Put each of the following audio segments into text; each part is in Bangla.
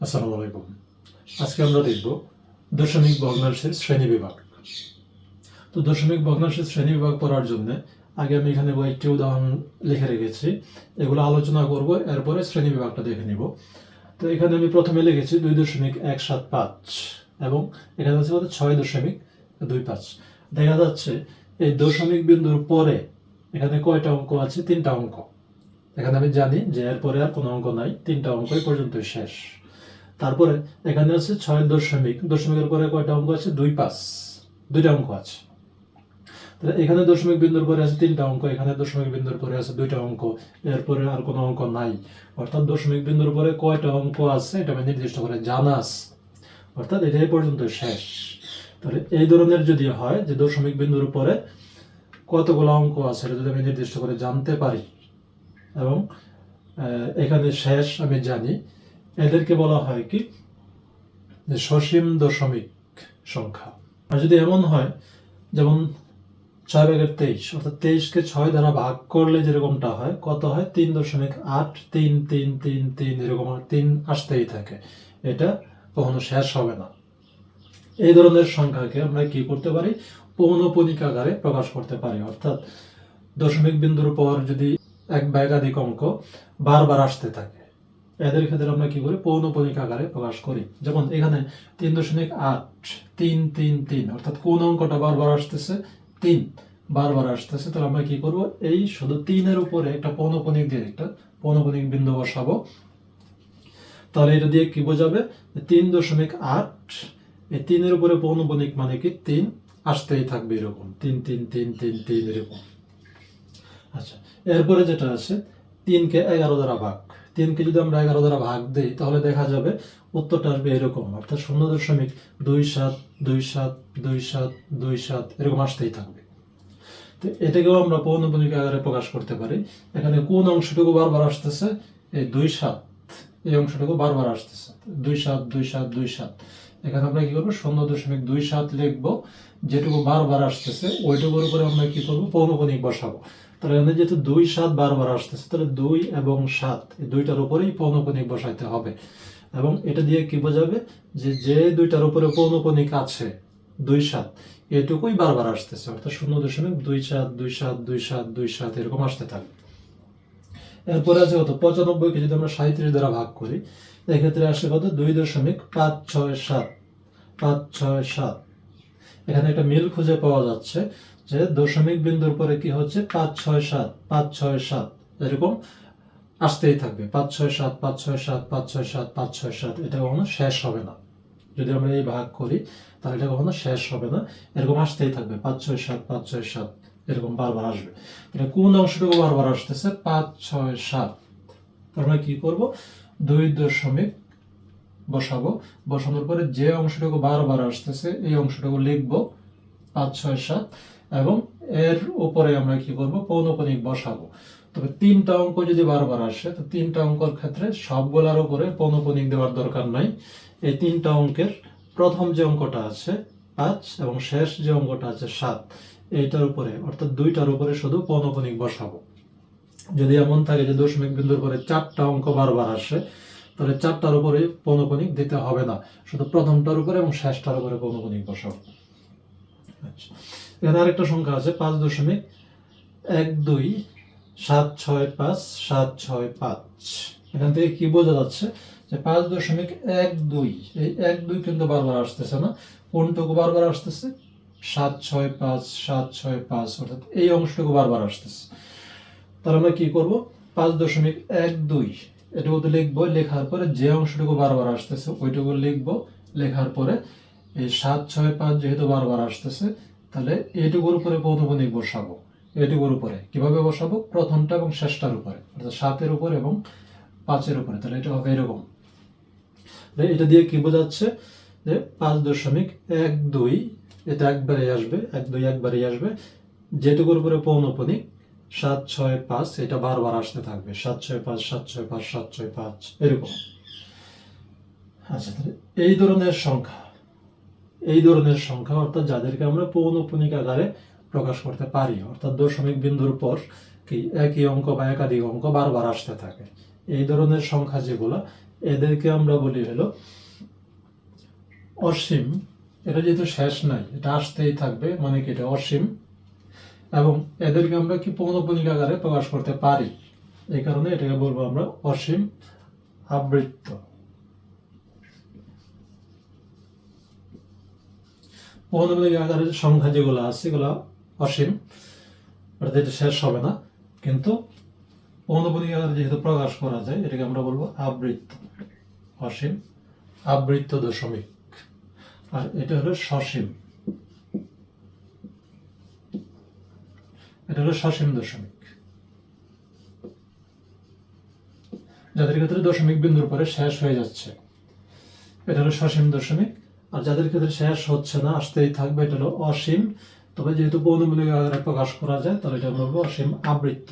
আসসালামু আলাইকুম। আজকে আমরা দেখব দশমিক ভগ্নাংশের শ্রেণি বিভাগ। তো দশমিক ভগ্নাংশের শ্রেণি বিভাগ পড়ার জন্য আগে আমি এখানে কয়েকটি উদাহরণ লিখে রেখেছি। এগুলো আলোচনা করব এরপরে শ্রেণি বিভাগটা দেখে নিব। তো এখানে আমি প্রথমে লিখেছি দুই দশমিক এক সাত পাঁচ এবং এখানে আছে কত ছয় দশমিক দুই পাঁচ। দেখা যাচ্ছে এই দশমিক বিন্দুর পরে এখানে কয়টা অঙ্ক আছে? তিনটা অঙ্ক। এখানে আমি জানি যে এরপরে আর কোনো অঙ্ক নাই তিনটা অঙ্ক এই পর্যন্তই শেষ। তারপরে এখানে আছে ছয় দশমিক। দশমিকের পরে কয়টা অঙ্ক আছে? দুই পাঁচ। দুইটা অঙ্ক আছে। তাহলে এখানে দশমিক বিন্দুর পরে আছে তিনটা অঙ্ক, এখানে দশমিক বিন্দুর পরে আছে দুইটা অঙ্ক। এরপরে আর কোনো অঙ্ক নাই। অর্থাৎ দশমিক বিন্দুর পরে কয়টা অঙ্ক আছে, এটা আমি নির্দিষ্ট করে জানা আছে। অর্থাৎ এটা এই পর্যন্ত শেষ। তাহলে এই ধরনের যদি হয় যে দশমিক বিন্দুর পরে কতগুলো অঙ্ক আছে, এটা যদি আমি নির্দিষ্ট করে জানতে পারি। এবং এখানে শেষ আমি জানি। এদেরকে বলা হয় কি? যে সসীম দশমিক সংখ্যা। আর যদি এমন হয় যেমন ছয় ভাগের তেইশ অর্থাৎ তেইশকে ছয় দ্বারা ভাগ করলে যেরকমটা হয় কত হয়? তিন দশমিক আট তিন তিন তিন তিন এরকম তিন আসতেই থাকে। এটা কখনো শেষ হবে না। এই ধরনের সংখ্যাকে আমরা কি করতে পারি? পৌনপনিক আকারে প্রকাশ করতে পারি। অর্থাৎ দশমিক বিন্দুর পর যদি এক বা একাধিক অঙ্ক বারবার আসতে থাকে এদের ক্ষেত্রে আমরা কি করি? পৌনপনিক আকারে প্রকাশ করি। যেমন এখানে তিন দশমিক আট, তিন তিন তিন, অর্থাৎ কোন অঙ্কটা বারবার আসতেছে? তিন, বারবার আসতেছে। তাহলে আমরা কি করব? এই শুধু তিনের উপরে একটা পৌনপনিক দিয়ে একটা পৌনপনিক বিন্দু বসাবো। তাহলে এটা দিয়ে কি বোঝাবে? তিন দশমিক আট, এই তিনের উপরে পৌনপনিক মানে কি? তিন, আসতেই থাকবে এরকম। তিন তিন তিন তিন তিন, এরকম। আচ্ছা এরপরে যেটা আছে, তিনকে এগারো দ্বারা ভাগ। তিনকে যদি আমরা এগারো দ্বারা ভাগ দিই, তাহলে দেখা যাবে উত্তরটা আসবে এরকম। অর্থাৎ শূন্য দশমিক দুই সাত দুই সাত দুই সাত দুই সাত, এরকম আসতেই থাকবে। তো এটাকেও আমরা পৌনপনিক আকারে প্রকাশ করতে পারি। এখানে কোন অংশটুকু বারবার আসতেছে? এই দুই সাত, এই অংশটুকু বারবার আসতেছে। দুই সাত দুই সাত দুই সাত। এখানে আমরা কি করব? শূন্য দশমিক দুই সাত লিখব। যেটুকু বারবার আসতেছে, ওইটুকুর উপরে আমরা কি করব? পৌনপনিক বসাবো। তাহলে যেহেতু দুই সাত বারবার আসতেছে, তাহলে দুই এবং সাত, এই দুইটার উপরেই বসাইতে হবে। এবং এটা দিয়ে কি যে যে দুইটার উপরে আছে, দুই সাত, এটুকুই বারবার আসতেছে, অর্থাৎ শূন্য দশমিক দুই সাত দুই সাত দুই সাত দুই সাত, এরকম আসতে এরপরে আছে কত? পঁচানব্বইকে যদি আমরা সাঁত্রিশ দ্বারা ভাগ করি, এক্ষেত্রে আসে কত? দুই দশমিক পাঁচ ছয় সাত, পাঁচ ছয় সাত। এখানে একটা মিল খুঁজে পাওয়া যাচ্ছে যে দশমিক বিন্দুর পরে কি হচ্ছে পাঁচ ছয় সাত পাঁচ ছয় সাত এরকম আসতেই থাকবে পাঁচ ছয় সাত পাঁচ ছয় সাত পাঁচ ছয় সাত পাঁচ ছয় সাত এটা কখনো শেষ হবে না যদি আমরা এই ভাগ করি তাহলে এটা কখনো শেষ হবে না এরকম আসতেই থাকবে পাঁচ ছয় সাত পাঁচ ছয় সাত এরকম বারবার আসবে এটা কোন অংশটুকু বারবার আসতেছে পাঁচ ছয় সাত মানে কি করব দুই দশমিক বসাবো বসানোর পরে যে অংশটুকু বারবার আসতেছে এই অংশটুকু লিখব পাঁচ ছয় সাত এবং এর উপরে আমরা কি করব? পৌনপনিক বসাবো। তবে তিনটা অঙ্ক যদি বারবার আসে, তো তিনটা অঙ্কর ক্ষেত্রে সবগুলার উপরে পৌনপনিক দেওয়ার দরকার নাই। এই তিনটা অঙ্কের প্রথম যে অঙ্কটা আছে, পাঁচ, এবং শেষ যে অঙ্কটা আছে, সাত, এইটার উপরে, অর্থাৎ দুইটার উপরে শুধু পৌনপনিক বসাবো। যদি এমন থাকে যে দশমিক বিন্দুর পরে চারটা অঙ্ক বারবার আসে, তাহলে চারটার উপরে পৌনপনিক দিতে হবে না। শুধু প্রথমটার উপরে এবং শেষটার উপরে পৌনপনিক বসাবো। আচ্ছা এখানে আরেকটা সংখ্যা আছে, পাঁচ দশমিক এক দুই, সাত ছয় পাঁচ, সাত ছয় পাঁচ। এখান থেকে কি বোঝা যাচ্ছে? যে পাঁচ দশমিক এক দুই, এই এক দুই কিন্তু বারবার আসতেছে না। কোনটুকু বারবার আসতেছে? সাত ছয় পাঁচ, সাত ছয় পাঁচ, অর্থাৎ এই অংশটুকু বারবার আসতেছে। তাহলে আমরা কি করব? পাঁচ দশমিক এক দুই এটুকু তো লিখব, লেখার পরে যে অংশটুকু বারবার আসতেছে, ওইটুকু লিখব, লেখার পরে এই সাত, ছয়, পাঁচ যেহেতু বারবার আসতেছে, তাহলে এটুকুর উপরে পৌনপনিক বসাবো। এটুকুর উপরে। কীভাবে বসাবো? প্রথমটা এবং শেষটার উপরে। অর্থাৎ সাতের উপর এবং পাঁচের উপরে। তাহলে এটা হবে এরকম। এটা দিয়ে কি বোঝাচ্ছে? যে পাঁচ দশমিক এক দুই, এটা একবারে আসবে, এক দুই একবারে আসবে। যেটুকুর উপরে পৌনপনিক সাত, ছয়, পাঁচ, এটা বারবার আসতে থাকবে। সাত, ছয়, পাঁচ, সাত, ছয়, পাঁচ, সাত, ছয়, পাঁচ, এরকম। আচ্ছা তাহলে এই ধরনের সংখ্যা। এই ধরনের সংখ্যা, অর্থাৎ যাদেরকে আমরা পৌনপনিক আকারে প্রকাশ করতে পারি, অর্থাৎ দশমিক বিন্দুর পর কি, একই অঙ্ক বা একাধিক অঙ্ক বারবার আসতে থাকে। এই ধরনের সংখ্যা যেগুলো, এদেরকে আমরা বলি হলো অসীম। এটা যেহেতু শেষ নাই, এটা আসতেই থাকবে মানে কি, এটা অসীম। এবং এদেরকে আমরা কি পৌনপুনিক আকারে প্রকাশ করতে পারি? এই কারণে এটাকে বলব আমরা অসীম আবৃত্ত। পৌনপুনিক আকারের সংখ্যা যেগুলো আছে এগুলো অসীম। অর্থাৎ এটা শেষ হবে না, কিন্তু পৌনপুনিক আকারে যেহেতু প্রকাশ করা যায়, এটাকে আমরা বলব আবৃত্ত, অসীম, আবৃত্ত দশমিক। আর এটা হলো সসীম। এটা হলো সসীম দশমিক। যাদের ক্ষেত্রে দশমিক বিন্দুর পরে শেষ হয়ে যাচ্ছে, এটা হলো সসীম দশমিক। আর যাদের ক্ষেত্রে শেষ হচ্ছে না, আসতেই থাকবে, এটা হলো অসীম। তবে যেহেতু পৌনমূলিক আকারে প্রকাশ করা যায়, তাহলে এটা বলব অসীম আবৃত্ত।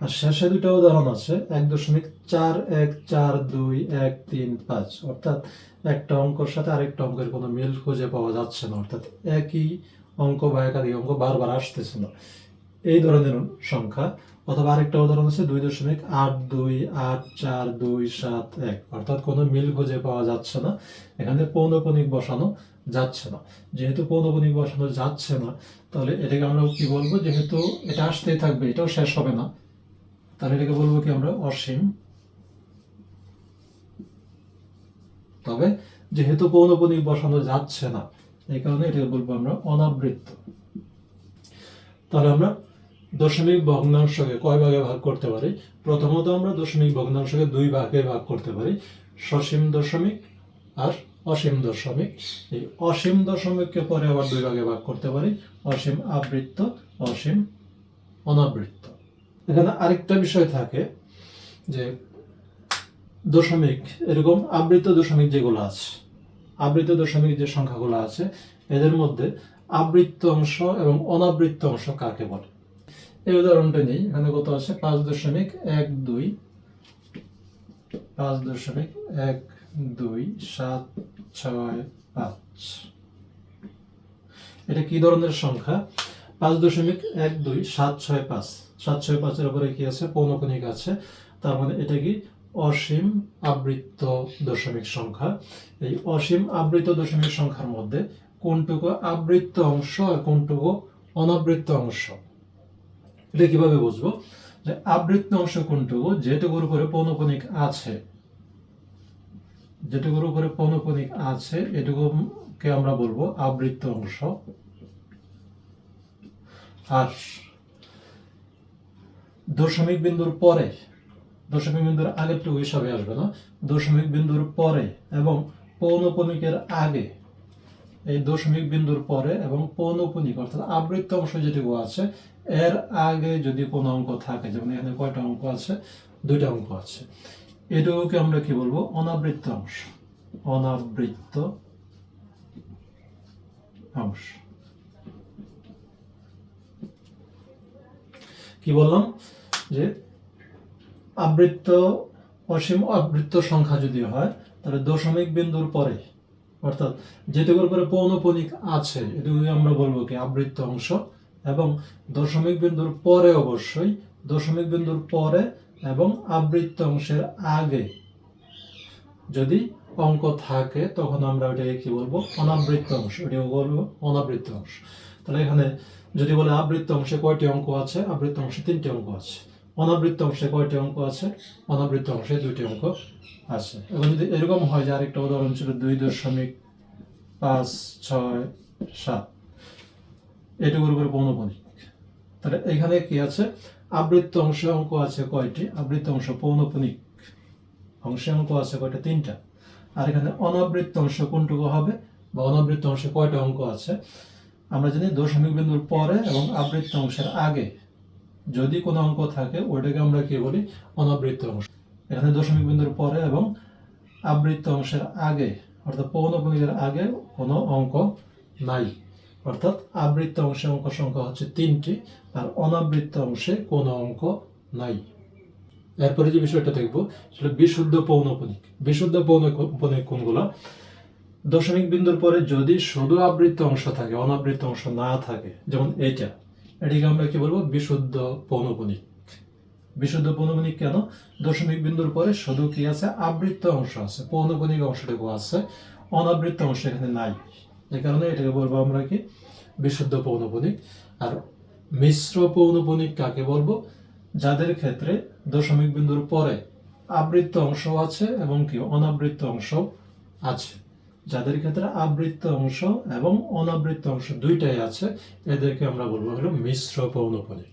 আর শেষে দুটো উদাহরণ আছে, এক দশমিক চার এক চার দুই এক তিন পাঁচ। অর্থাৎ একটা অঙ্কর সাথে আরেকটা অঙ্কের কোনো মিল খুঁজে পাওয়া যাচ্ছে না। অর্থাৎ একই অঙ্ক বা একাধিক অঙ্ক বারবার আসতেছে না। এই ধরনের সংখ্যা অথবা আরেকটা উদাহরণ আছে দুই দশমিক আট দুই আট চার দুই সাত এক। অর্থাৎ কোনো মিল খুঁজে পাওয়া যাচ্ছে না। এখানে পৌনপনিক বসানো যাচ্ছে না। যেহেতু পৌনপনিক বসানো যাচ্ছে না, তাহলে এটাকে আমরা কি বলব? যেহেতু এটা আসতেই থাকবে, এটাও শেষ হবে না। তাহলে এটাকে বলব কি আমরা অসীম। তবে যেহেতু পৌনপনিক বসানো যাচ্ছে না, এই কারণে এটাকে বলব আমরা অনাবৃত্ত। তাহলে আমরা দশমিক ভগ্নাংশকে কয় ভাগে ভাগ করতে পারি? প্রথমত আমরা দশমিক ভগ্নাংশকে দুই ভাগে ভাগ করতে পারি। সসীম দশমিক আর অসীম দশমিক। এই অসীম দশমিককে পরে আবার দুই ভাগে ভাগ করতে পারি। অসীম আবৃত্ত, অসীম অনাবৃত্ত। এখানে আরেকটা বিষয় থাকে যে দশমিক, এরকম আবৃত দশমিক যেগুলো আছে আবৃত দশমিক যে সংখ্যাগুলো আছে, এদের মধ্যে আবৃত্ত অংশ এবং অনাবৃত্ত অংশ কাকে বলে? এই উদাহরণটা নেই। এখানে কত আছে? পাঁচ দশমিক এক দুই। পাঁচ দশমিক এক দুই সাত ছয় পাঁচ। এটা কি ধরনের সংখ্যা? পাঁচ দশমিক এক দুই সাত ছয় পাঁচ। সাত ছয় পাঁচের উপরে কি আছে? পৌনকণিক আছে। তার মানে এটা কি? অসীম আবৃত্ত দশমিক সংখ্যা। এই অসীম আবৃত দশমিক সংখ্যার মধ্যে কোনটুকু আবৃত্ত অংশ আর কোনটুকু অনাবৃত্ত অংশ? এটা কীভাবে বুঝব? যে আবৃত্ত অংশ কোনটুকু? যেটুকুর উপরে পৌনকণিক আছে, যেটুকুর উপরে পৌনকণিক আছে, এটুকুকে আমরা বলব আবৃত্ত অংশ। আর দশমিক বিন্দুর পরে, দশমিক বিন্দুর আগেরটুকু হিসাবে আসবে না, দশমিক বিন্দুর পরে এবং পৌনপনিকের আগে, এই দশমিক বিন্দুর পরে এবং পৌনপনিক অর্থাৎ আবৃত্ত অংশ যেটুকু আছে এর আগে যদি কোনো অঙ্ক থাকে, যেমন এখানে কয়টা অঙ্ক আছে? দুইটা অঙ্ক আছে। এটুকুকে আমরা কি বলব? অনাবৃত্ত অংশ। অনাবৃত্ত অংশ। কি বললাম? যে আবৃত্ত অসীম আবৃত্ত সংখ্যা যদি হয়, তাহলে দশমিক বিন্দুর পরে, অর্থাৎ যেটুকুর পরে পৌনপনিক আছে এটুকু আমরা বলব কি? আবৃত্ত অংশ। এবং দশমিক বিন্দুর পরে অবশ্যই দশমিক বিন্দুর পরে এবং আবৃত্ত অংশের আগে। যদি অঙ্ক থাকে, তখন আমরা ওটাকে কি বলব? অনাবৃত্ত অংশ। ওটাকে বলব অনাবৃত্ত অংশ। তাহলে এখানে যদি বলে আবৃত্ত অংশে কয়টি অঙ্ক আছে? আবৃত্ত অংশে তিনটি অঙ্ক আছে। অনাবৃত্ত অংশে কয়টি অঙ্ক আছে? অনাবৃত্ত অংশে দুইটি অঙ্ক আছে। এবং যদি এরকম হয় যে আরেকটা উদাহরণ ছিল দুই দশমিক পাঁচ ছয় সাত এটুকুর উপরে পৌনপণিক তাহলে এখানে কি আছে? আবৃত্ত অংশে অঙ্ক আছে কয়টি? আবৃত্ত অংশ পৌনপণিক অংশে অঙ্ক আছে কয়টা? তিনটা। আর এখানে অনাবৃত্ত অংশ কোনটুকু হবে বা অনাবৃত্ত অংশে কয়টা অঙ্ক আছে? আমরা জানি দশমিক বিন্দুর পরে এবং আবৃত্ত অংশের আগে যদি কোনো অঙ্ক থাকে, ওইটাকে আমরা কি বলি? অনাবৃত্ত অংশ। এখানে দশমিক বিন্দুর পরে এবং আবৃত্ত অংশের আগে, অর্থাৎ পৌনপণিকের আগে কোনো অঙ্ক নাই। অর্থাৎ আবৃত্ত অংশে অঙ্ক সংখ্যা হচ্ছে তিনটি, আর অনাবৃত্ত অংশে কোনো অঙ্ক নাই। এরপরে যে বিষয়টা দেখব, সেটা বিশুদ্ধ পৌনপণিক বিশুদ্ধ পৌনপণিক কোনগুলো? দশমিক বিন্দুর পরে যদি শুধু আবৃত্ত অংশ থাকে, অনাবৃত্ত অংশ না থাকে, যেমন এইটা, এটিকে আমরা কি বলব? বিশুদ্ধ পৌনপণিক বিশুদ্ধ পৌনপুনিক কেন? দশমিক বিন্দুর পরে শুধু কি আছে? আবৃত্ত অংশ আছে। পৌনপুনিক অংশটুকু আছে। অনাবৃত্ত অংশ এখানে নাই। এই কারণে এটাকে বলব আমরা কি বিশুদ্ধ পৌনপুনিক। আর মিশ্র পৌনপুনিক কাকে বলব? যাদের ক্ষেত্রে দশমিক বিন্দুর পরে আবৃত্ত অংশ আছে এবং কি অনাবৃত্ত অংশ আছে। যাদের ক্ষেত্রে আবৃত্ত অংশ এবং অনাবৃত্ত অংশ দুইটাই আছে, এদেরকে আমরা বলব হলো মিশ্র পৌনপুনিক।